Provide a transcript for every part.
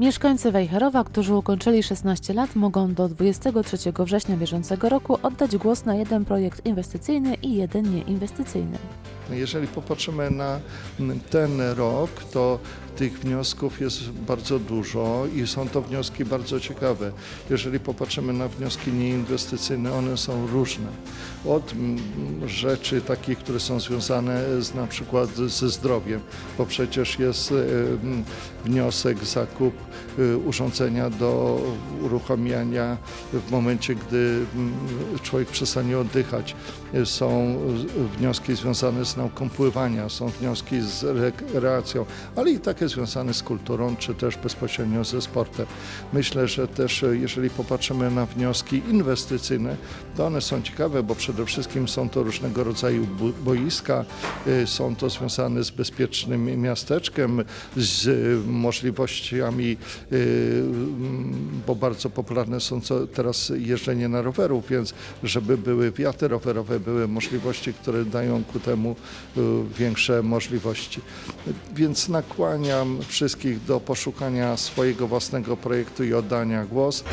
Mieszkańcy Wejherowa, którzy ukończyli 16 lat, mogą do 23 września bieżącego roku oddać głos na jeden projekt inwestycyjny i jeden nieinwestycyjny. Jeżeli popatrzymy na ten rok, to tych wniosków jest bardzo dużo i są to wnioski bardzo ciekawe. Jeżeli popatrzymy na wnioski nieinwestycyjne, one są różne. Od mm, rzeczy takich, które są związane z, na przykład ze zdrowiem, bo przecież jest e, mm, wniosek, zakup urządzenia do uruchamiania w momencie, gdy mm, człowiek przestanie oddychać. Są wnioski związane z nauką pływania, są wnioski z rekreacją, ale i takie związane z kulturą, czy też bezpośrednio ze sportem. Myślę, że też e, jeżeli popatrzymy na wnioski inwestycyjne, to one są ciekawe, bo przede wszystkim są to różnego rodzaju boiska, e, są to związane z bezpiecznym miasteczkiem, z e, możliwościami, bo bardzo popularne są teraz jeżdżenie na rowerów, więc żeby były wiaty rowerowe, były możliwości, które dają ku temu e, większe możliwości. Więc nakłaniam wszystkich do poszukania swojego własnego projektu i oddania głos.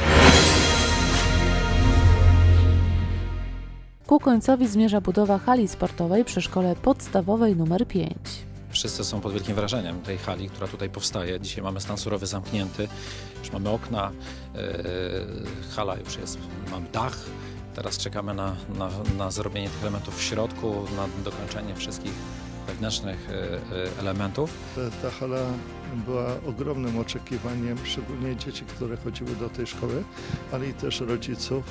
Ku końcowi zmierza budowa hali sportowej przy szkole podstawowej nr 5. Wszyscy są pod wielkim wrażeniem tej hali, która tutaj powstaje. Dzisiaj mamy stan surowy zamknięty, już mamy okna, yy, hala już jest, mamy dach. Teraz czekamy na, na, na zrobienie tych elementów w środku, na dokończenie wszystkich wewnętrznych yy, yy, elementów. Ta- hala była ogromnym oczekiwaniem, szczególnie dzieci, które chodziły do tej szkoły, ale i też rodziców.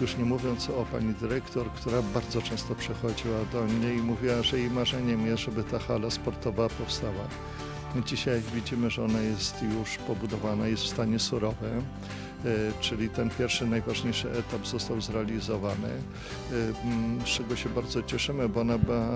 Już nie mówiąc o pani dyrektor, która bardzo często przychodziła do mnie i mówiła, że jej marzeniem jest, żeby ta hala sportowa powstała. Dzisiaj widzimy, że ona jest już pobudowana, jest w stanie surowym, e, czyli ten pierwszy, najważniejszy etap został zrealizowany, e, m, z czego się bardzo cieszymy, bo ona ma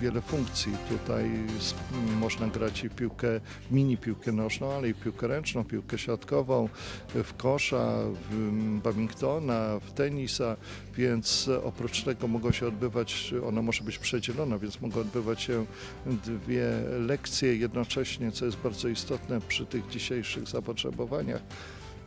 wiele funkcji. Tutaj s- m, można grać i piłkę, mini piłkę nożną, ale i piłkę ręczną, piłkę siatkową, w kosza, w m, badmintona, w tenisa, więc oprócz tego mogą się odbywać, ona może być przedzielona, więc mogą odbywać się dwie lekcje jednocześnie, co jest bardzo istotne przy tych dzisiejszych zapotrzebowaniach.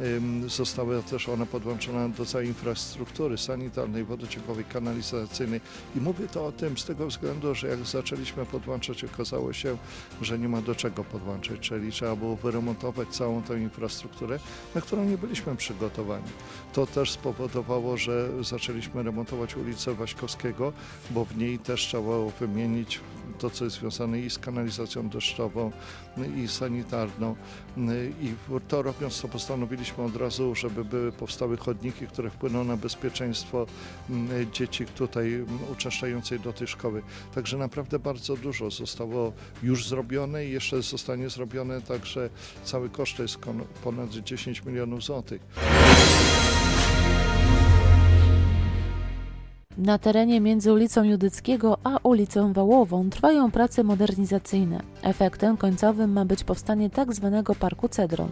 Ym, Została też ona podłączona do całej infrastruktury sanitarnej, wodociekowej, kanalizacyjnej. I mówię to o tym z tego względu, że jak zaczęliśmy podłączać, okazało się, że nie ma do czego podłączyć, czyli trzeba było wyremontować całą tę infrastrukturę, na którą nie byliśmy przygotowani. To też spowodowało, że zaczęliśmy remontować ulicę Waśkowskiego, bo w niej też trzeba było wymienić to, co jest związane i z kanalizacją deszczową, i sanitarną. I to robiąc, to postanowiliśmy od razu, żeby były powstały chodniki, które wpłyną na bezpieczeństwo mm, dzieci tutaj mm, uczęszczających do tej szkoły. Także naprawdę bardzo dużo zostało już zrobione i jeszcze zostanie zrobione, także cały koszt to jest ponad 10 milionów złotych. Na terenie między ulicą Judyckiego a ulicą Wałową trwają prace modernizacyjne. Efektem końcowym ma być powstanie tak zwanego parku Cedron.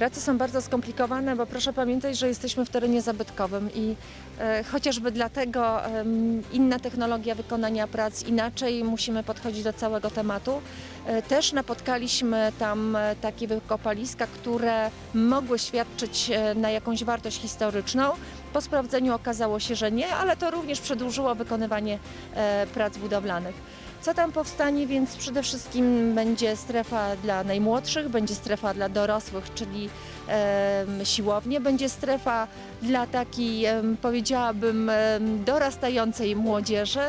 Prace są bardzo skomplikowane, bo proszę pamiętać, że jesteśmy w terenie zabytkowym i e, chociażby dlatego em, inna technologia wykonania prac, inaczej musimy podchodzić do całego tematu. E, też napotkaliśmy tam e, takie wykopaliska, które mogły świadczyć e, na jakąś wartość historyczną. Po sprawdzeniu okazało się, że nie, ale to również przedłużyło wykonywanie e, prac budowlanych. Co tam powstanie, więc przede wszystkim będzie strefa dla najmłodszych, będzie strefa dla dorosłych, czyli em, siłownie, będzie strefa dla takiej, em, powiedziałabym, em, dorastającej młodzieży.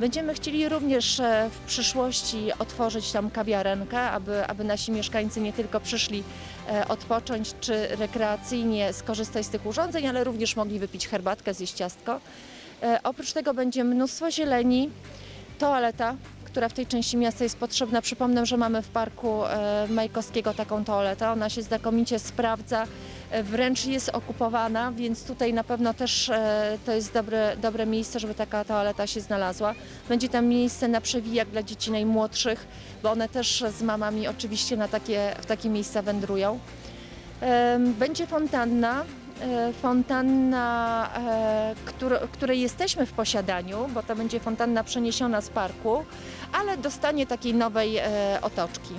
Będziemy chcieli również e, w przyszłości otworzyć tam kawiarenkę, aby, aby nasi mieszkańcy nie tylko przyszli e, odpocząć czy rekreacyjnie skorzystać z tych urządzeń, ale również mogli wypić herbatkę, zjeść ciastko. E, Oprócz tego będzie mnóstwo zieleni, toaleta, która w tej części miasta jest potrzebna. Przypomnę, że mamy w parku e, Majkowskiego taką toaletę. Ona się znakomicie sprawdza, wręcz jest okupowana, więc tutaj na pewno też e, to jest dobre, dobre miejsce, żeby taka toaleta się znalazła. Będzie tam miejsce na przewijak dla dzieci najmłodszych, bo one też z mamami oczywiście na takie, w takie miejsca wędrują. Będzie fontanna. e, Fontanna, e, któr- której jesteśmy w posiadaniu, bo to będzie fontanna przeniesiona z parku, ale dostanie takiej nowej e, otoczki.